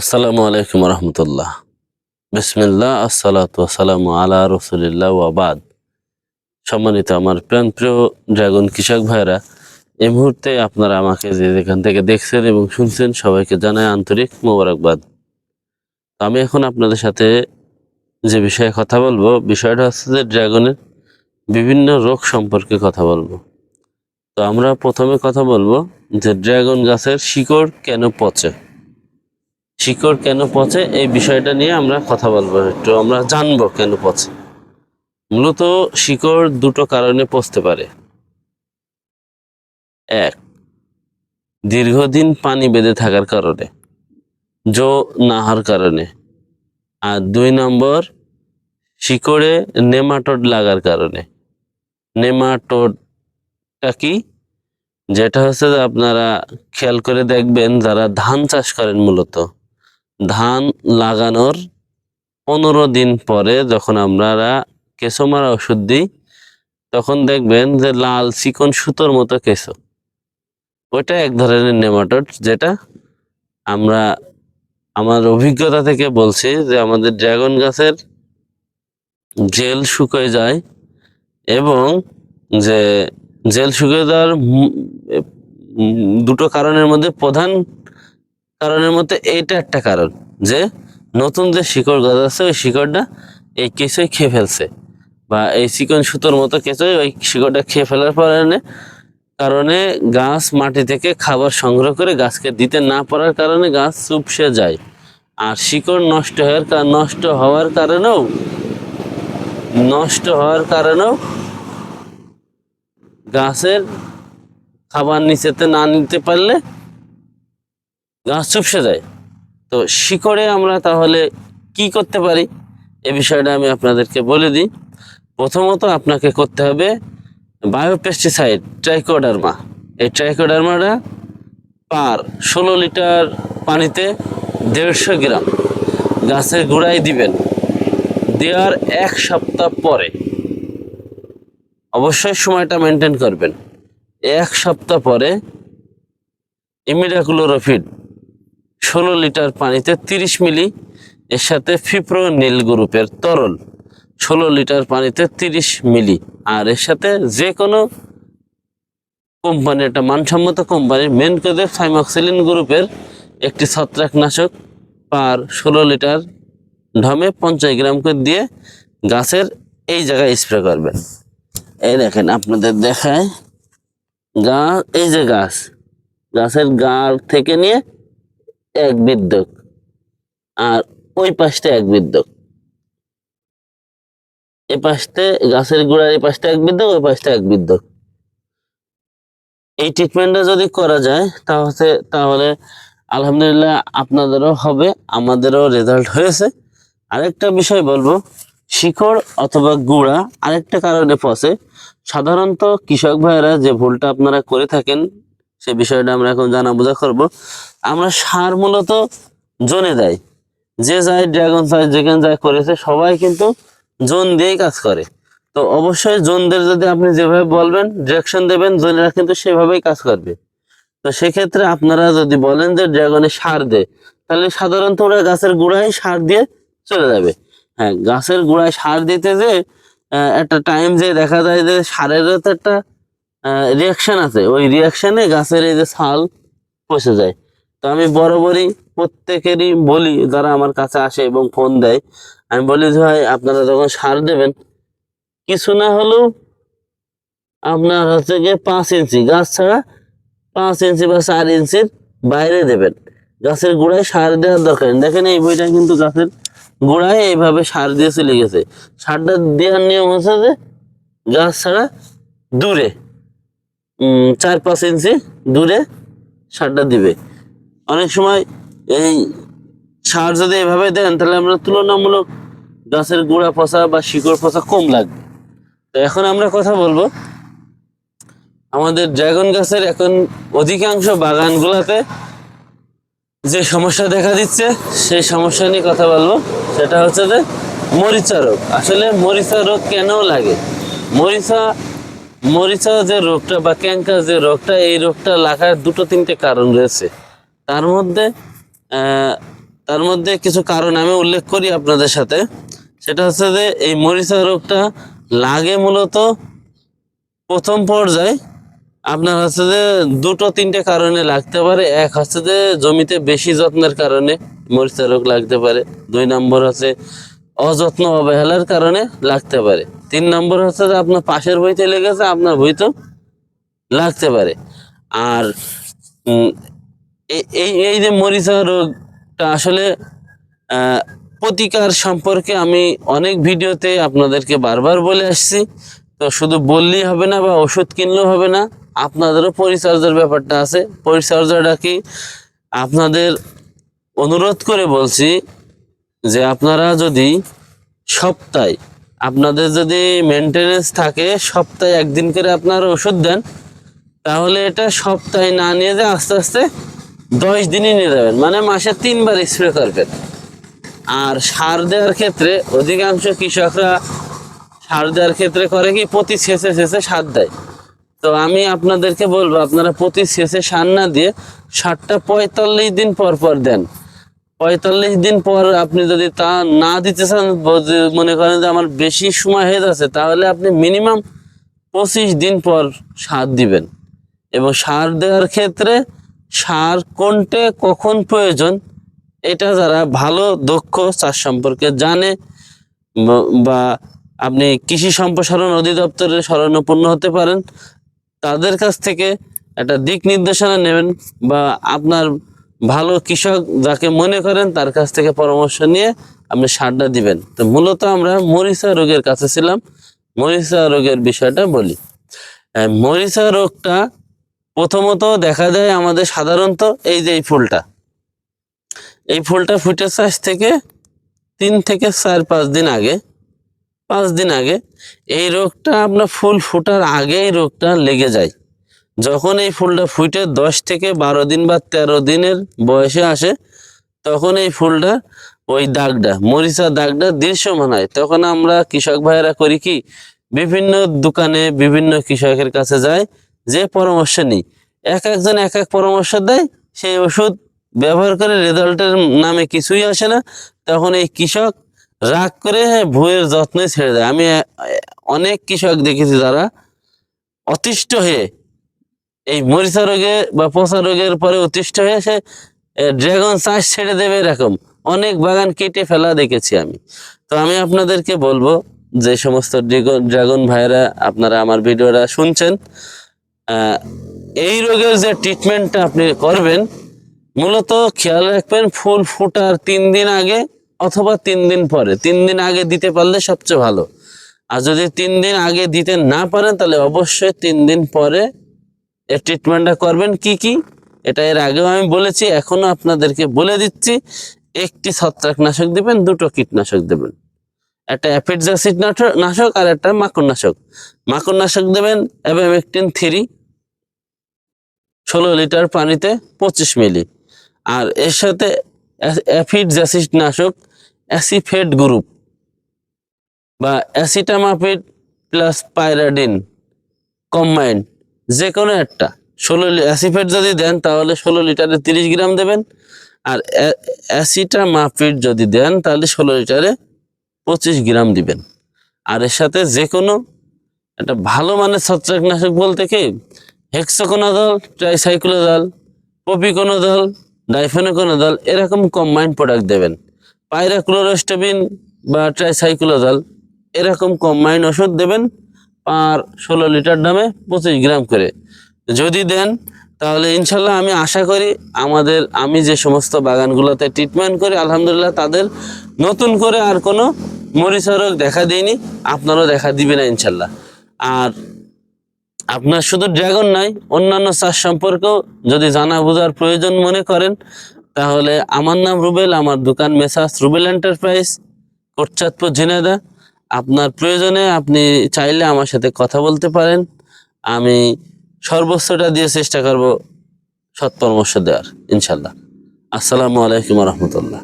আসসালামু আলাইকুম রহমতুল্লাহ। বিসমিল্লাহ, আসসালাতু আসসালামু আলা রসুলিল্লাহ ওয়াবাদ সম্মানিত আমার প্রাণ প্রিয় ড্রাগন কৃষক ভাইরা এই মুহূর্তে আপনারা আমাকে যে যেখান থেকে দেখছেন এবং শুনছেন, সবাইকে জানায় আন্তরিক মোবারকবাদ। আমি এখন আপনাদের সাথে যে বিষয়ে কথা বলব, বিষয়টা হচ্ছে যে ড্রাগনের বিভিন্ন রোগ সম্পর্কে কথা বলব। তো আমরা প্রথমে কথা বলব যে ড্রাগন গাছের শিকড় কেন পচে। শিকড় কেন পচে, এই বিষয়টা নিয়ে আমরা কথা বলব। একটু আমরা জানব কেন পচে। মূলত শিকড় দুটো কারণে পচতে পারে। এক, দীর্ঘদিন পানি বেঁধে থাকার কারণে, জো নাহার কারণে। আর দুই নম্বর, শিকড়ে নেমাটোড লাগার কারণে। নেমাটোডটা কি? যেটা হচ্ছে আপনারা খেয়াল করে দেখবেন, যারা ধান চাষ করেন মূলত ধান লাগানোর পনেরো দিন পরে যখন আমরা কেঁচো মারা ওষুধ দিই, তখন দেখবেন যে লাল চিকন সুতোর মতো কেঁচো। ওইটা এক ধরনের নেমাটোড যেটা আমরা, আমার অভিজ্ঞতা থেকে বলছি যে আমাদের ড্রাগন গাছের জেল শুকিয়ে যায় এবং যে জেল শুকিয়ে যাওয়ার দুটো কারণের মধ্যে প্রধান কারণের মধ্যে এইটা একটা কারণ যে নতুন যে শিকড় গাছ আছে, ওই শিকড়টা এই কেঁচোই খেয়ে ফেলছে বা এই চিকন সুতোর মতো কেঁচোই ওই শিকড়টা খেয়ে ফেলার কারণে কারণে গাছ মাটি থেকে খাবার সংগ্রহ করে গাছকে দিতে না পারার কারণে গাছ চুপসে যায়। আর শিকড় নষ্ট হওয়ার নষ্ট হওয়ার কারণেও, নষ্ট হওয়ার কারণেও গাছের খাবার নিচেতে না নিতে পারলে গাছ চুপসে যায়। তো শিকড়ে আমরা তাহলে কি করতে পারি? এ বিষয়টা আমি আপনাদেরকে বলে দিই। প্রথমত আপনাকে করতে হবে বায়োপেস্টিসাইড ট্রাইকোডার্মা এই ট্রাইকোডার্মাটা পার ষোলো লিটার পানিতে দেড়শো গ্রাম গাছের গোড়ায় দিবেন। দেওয়ার এক সপ্তাহ পরে। অবশ্যই সময়টা মেনটেন করবেন। এক সপ্তাহ পরে ইমিডাকুলোরোফিড ষোলো লিটার পানিতে তিরিশ মিলি, এর সাথে ফিপ্রো নীল গ্রুপের তরল। ষোলো লিটার পানিতে তিরিশ মিলি, আর এর সাথে যে কোনো কোম্পানি একটা মানসম্মত কোম্পানির মেন কোদের সাইমক্সিলিন গ্রুপের একটি ছত্রাকনাশক পার ষোলো লিটার ঢমে পঞ্চাশ গ্রাম করে দিয়ে গাছের এই জায়গায় স্প্রে করবেন এই দেখেন, আপনাদের দেখায় গা, এই যে গাছ, গাছের গাড় থেকে নিয়ে এক বিদ্যুৎ আর ওই পাশটা এক বিদ্যুৎ এ পাশতে গাছের গোড়ার এই পাশটা এক বিদ্যুৎ ওই পাশটা এক বিদ্যুৎ এই ট্রিটমেন্টটা যদি করা যায়, তাহলে তাহলে আলহামদুলিল্লাহ আপনাদেরও হবে, আমাদেরও রেজাল্ট হয়েছে। আরেকটা বিষয় বলব, শিকড় অথবা গুঁড়া আরেকটা কারণে পচে। সাধারণত কৃষক ভাইয়েরা যে ভুলটা আপনারা করে থাকেন সে বিষয়টা আমরা এখন জানা বোঝা করব। আমরা সার মূলত জোনে দেয়। যে যায় ড্রাগন চাষ যেখানে যায় করেছে, সবাই কিন্তু জোন দিয়েই কাজ করে। তো অবশ্যই জোনদের যদি আপনি যেভাবে বলবেন ডিরেকশন দেবেন, জোনেরা কিন্তু সেভাবেই কাজ করবে। তো সেক্ষেত্রে আপনারা যদি বলেন যে ড্রাগনে সার দে তাহলে সাধারণত ওরা গাছের গোড়ায় সার দিয়ে চলে যাবে। হ্যাঁ গাছের গোড়ায় সার দিতে যে একটা টাইম যে দেখা যায় যে সারেরও তো একটা রিয়াকশন আছে। ওই রিয়াকশনে গাছের এই যে ছাল পচে যায়। তো আমি বরাবরই প্রত্যেকেরই বলি, যারা আমার কাছে আসে এবং ফোন দেয়, আমি বলি যে ভাই, আপনারা যখন সার দেবেন, কিছু না হলেও আপনার হচ্ছে গিয়ে পাঁচ ইঞ্চি, গাছ ছাড়া পাঁচ ইঞ্চি বা চার ইঞ্চির বাইরে দেবেন। গাছের গোড়ায় সার দেওয়ার দরকার। দেখেন এই বইটা কিন্তু গাছের গোড়ায় এইভাবে সার দিয়ে চলে গেছে। সারটা দেওয়ার নিয়ম হচ্ছে যে গাছ ছাড়া দূরে চার পাঁচ ইঞ্চি দূরে সারটা দিবে। অনেক সময় এই সার যদি এভাবে দেন, তাহলে আমরা তুলনামূলক গাছের গোড়া পচা বা শিকড় পচা কম লাগবে। তো এখন আমরা কথা বলব, আমাদের ড্রাগন গাছের এখন অধিকাংশ বাগানগুলোতে যে সমস্যা দেখা দিচ্ছে, সেই সমস্যা নিয়ে কথা বলব। সেটা হচ্ছে যে মরিচা রোগ। আসলে মরিচা রোগ কেন লাগে? মরিচা মরিচা যে রোগটা বা ক্যাঙ্কার যে রোগটা, এই রোগটা লাগার দুটো তিনটে কারণ রয়েছে। তার মধ্যে তার মধ্যে কিছু কারণ আমি উল্লেখ করি আপনাদের সাথে। সেটা হচ্ছে যে, এই মরিচা রোগটা লাগে মূলত প্রথম পর্যায়ে। আপনার হচ্ছে যে দুটো তিনটে কারণে লাগতে পারে। এক হচ্ছে যে জমিতে বেশি যত্নের কারণে মরিচা রোগ লাগতে পারে। দুই নম্বর হচ্ছে অযত্ন অবহেলার কারণে লাগতে পারে। তিন নম্বর হচ্ছে যে আপনার পাশের বইতে লেগেছে, আপনার বই তো লাগতে পারে। আর এই এই যে মরিচা রোগটা আসলে প্রতিকার সম্পর্কে আমি অনেক ভিডিওতে আপনাদেরকে বারবার বলে আসছি। তো শুধু বললেই হবে না বা ওষুধ কিনলেও হবে না, আপনাদেরও পরিচর্যার ব্যাপারটা আছে। পরিচর্যাটা কি আপনাদের অনুরোধ করে বলছি যে আপনারা যদি সপ্তাহে আপনাদের যদি মেনটেনেন্স থাকে, সপ্তাহে একদিন করে আপনারা ওষুধ দেন, তাহলে এটা সপ্তাহে না নিয়ে যে আস্তে আস্তে দশ দিনই নিয়ে যাবেন। মানে মাসে তিনবার স্প্রে করবেন। আর সার দেওয়ার ক্ষেত্রে অধিকাংশ কৃষকরা সার দেওয়ার ক্ষেত্রে করে কি, প্রতি শেষে শেষে সার দেয়। তো আমি আপনাদেরকে বলব, আপনারা প্রতি শেষে সার না দিয়ে সারটা পঁয়তাল্লিশ দিন পর পর দেন। পঁয়তাল্লিশ দিন পর আপনি যদি তা না দিতে চান মনে করেন যে আমার বেশি সময় হয়ে যাচ্ছে, তাহলে আপনি মিনিমাম পঁচিশ দিন পর সার দিবেন। এবং সার দেওয়ার ক্ষেত্রে সার কোনটে কখন প্রয়োজন, এটা যারা ভালো, দক্ষ চাষ সম্পর্কে জানে বা আপনি কৃষি সম্প্রসারণ অধিদপ্তরের শরণাপন্ন হতে পারেন, তাদের কাছ থেকে একটা দিক নির্দেশনা নেবেন, বা আপনার ভালো কৃষক যাকে মনে করেন তার কাছ থেকে পরামর্শ নিয়ে আপনি সারটা দিবেন। তো মূলত আমরা মরিচা রোগের কাছে ছিলাম। মরিচা রোগের বিষয়টা বলি। মরিচা রোগটা প্রথমত দেখা যায় আমাদের সাধারণত এই যে এই ফুলটা। এই ফুলটা ফুটে চাষ থেকে তিন থেকে চার, পাঁচ দিন আগে, পাঁচ দিন আগে এই রোগটা আপনার ফুল ফুটার আগে এই রোগটা লেগে যায়। যখন এই ফুলটা ফুটে দশ থেকে বারো দিন বা তেরো দিনের বয়সে আসে, তখন এই ফুলটা ওই দাগটা, মরিচা দাগটা দৃশ্যমান হয়। তখন আমরা কৃষক ভাইয়েরা করি কি, বিভিন্ন দোকানে বিভিন্ন কৃষকের কাছে যায় যে পরামর্শ নিই। এক একজন এক এক পরামর্শ দেয়, সেই ওষুধ ব্যবহার করে রেজাল্টের নামে কিছুই আসে না। তখন এই কৃষক রাগ করে ভুয়ের যত্নে ছেড়ে দেয়। আমি অনেক কৃষক দেখেছি যারা অতিষ্ঠ হয়ে এই মরিচা রোগে বা পচা রোগের পরে অতিষ্ঠ হয়ে সে ড্রাগন চাষ ছেড়ে দেবে এরকম। অনেক বাগান কেটে ফেলা দেখেছি আমি। তো আমি আপনাদেরকে বলব যে সমস্ত ড্রাগন ভাইরা আপনারা আমার ভিডিওটা শুনছেন এই রোগের যে ট্রিটমেন্টটা আপনি করবেন, মূলত খেয়াল রাখবেন ফুল ফুটার তিন দিন আগে অথবা তিন দিন পরে। তিন দিন আগে দিতে পারলে সবচেয়ে ভালো। আর যদি তিন দিন আগে দিতে না পারেন, তাহলে অবশ্যই তিন দিন পরে এর ট্রিটমেন্টটা করবেন কি কি? এটা এর আগেও আমি বলেছি এখনও আপনাদেরকে বলে দিচ্ছি। একটি ছত্রাকনাশক দিবেন, দুটো কীটনাশক দেবেন। একটা অ্যাপিডজাসিড নাশক আর একটা মাকড়নাশক। মাকড়নাশক দেবেন অ্যাবামেকটিন থ্রি, ষোলো লিটার পানিতে পঁচিশ মিলি। আর এর সাথে অ্যাফিড জ্যাসিড নাশক অ্যাসিফেড গ্রুপ বা অ্যাসিটামাপিড প্লাস পাইরাডিন কম্বাইন্ড যে কোনো একটা। ষোলো অ্যাসিফেড যদি দেন, তাহলে ষোলো লিটারে তিরিশ গ্রাম দেবেন। আর অ্যাসিটামাপিড যদি দেন, তাহলে ষোলো লিটারে পঁচিশ গ্রাম দিবেন। আর এর সাথে যে কোনো একটা ভালো মানের ছত্রাকনাশক বলতে কি? হেক্সাকোনাদল ট্রাইসাইক্লোদল পপিকোনোদল ডাইফেনোকোনোদল এরকম কম্বাইন্ড প্রোডাক্ট দেবেন। পাইরাক্লোরোস্টেবিন বা ট্রাইসাইক্লোদল এরকম কম্বাইন্ড ওষুধ দেবেন। পার ষোলো লিটার দামে পঁচিশ গ্রাম করে। যদি দেন, তাহলে ইনশাল্লাহ আমি আশা করি আমাদের, আমি যে সমস্ত বাগানগুলোতে ট্রিটমেন্ট করি, আলহামদুলিল্লাহ তাদের নতুন করে আর কোনো মরিচা রোগ দেখা দেয়নি, আপনারও দেখা দিবে না ইনশাল্লাহ। আর আপনার শুধু ড্রাগন নাই, অন্যান্য চাষ সম্পর্কেও যদি জানা বোঝার প্রয়োজন মনে করেন, তাহলে আমার নাম রুবেল, আমার দোকান মেসাস রুবেল এন্টারপ্রাইজ, কোটচাঁদপুর ঝিনাইদা আপনার প্রয়োজনে আপনি চাইলে আমার সাথে কথা বলতে পারেন। আমি সর্বোচ্চটা দিয়ে চেষ্টা করব সৎ পরামর্শ দেওয়ার ইনশাল্লাহ আসসালামু আলাইকুম রহমতুল্লাহ।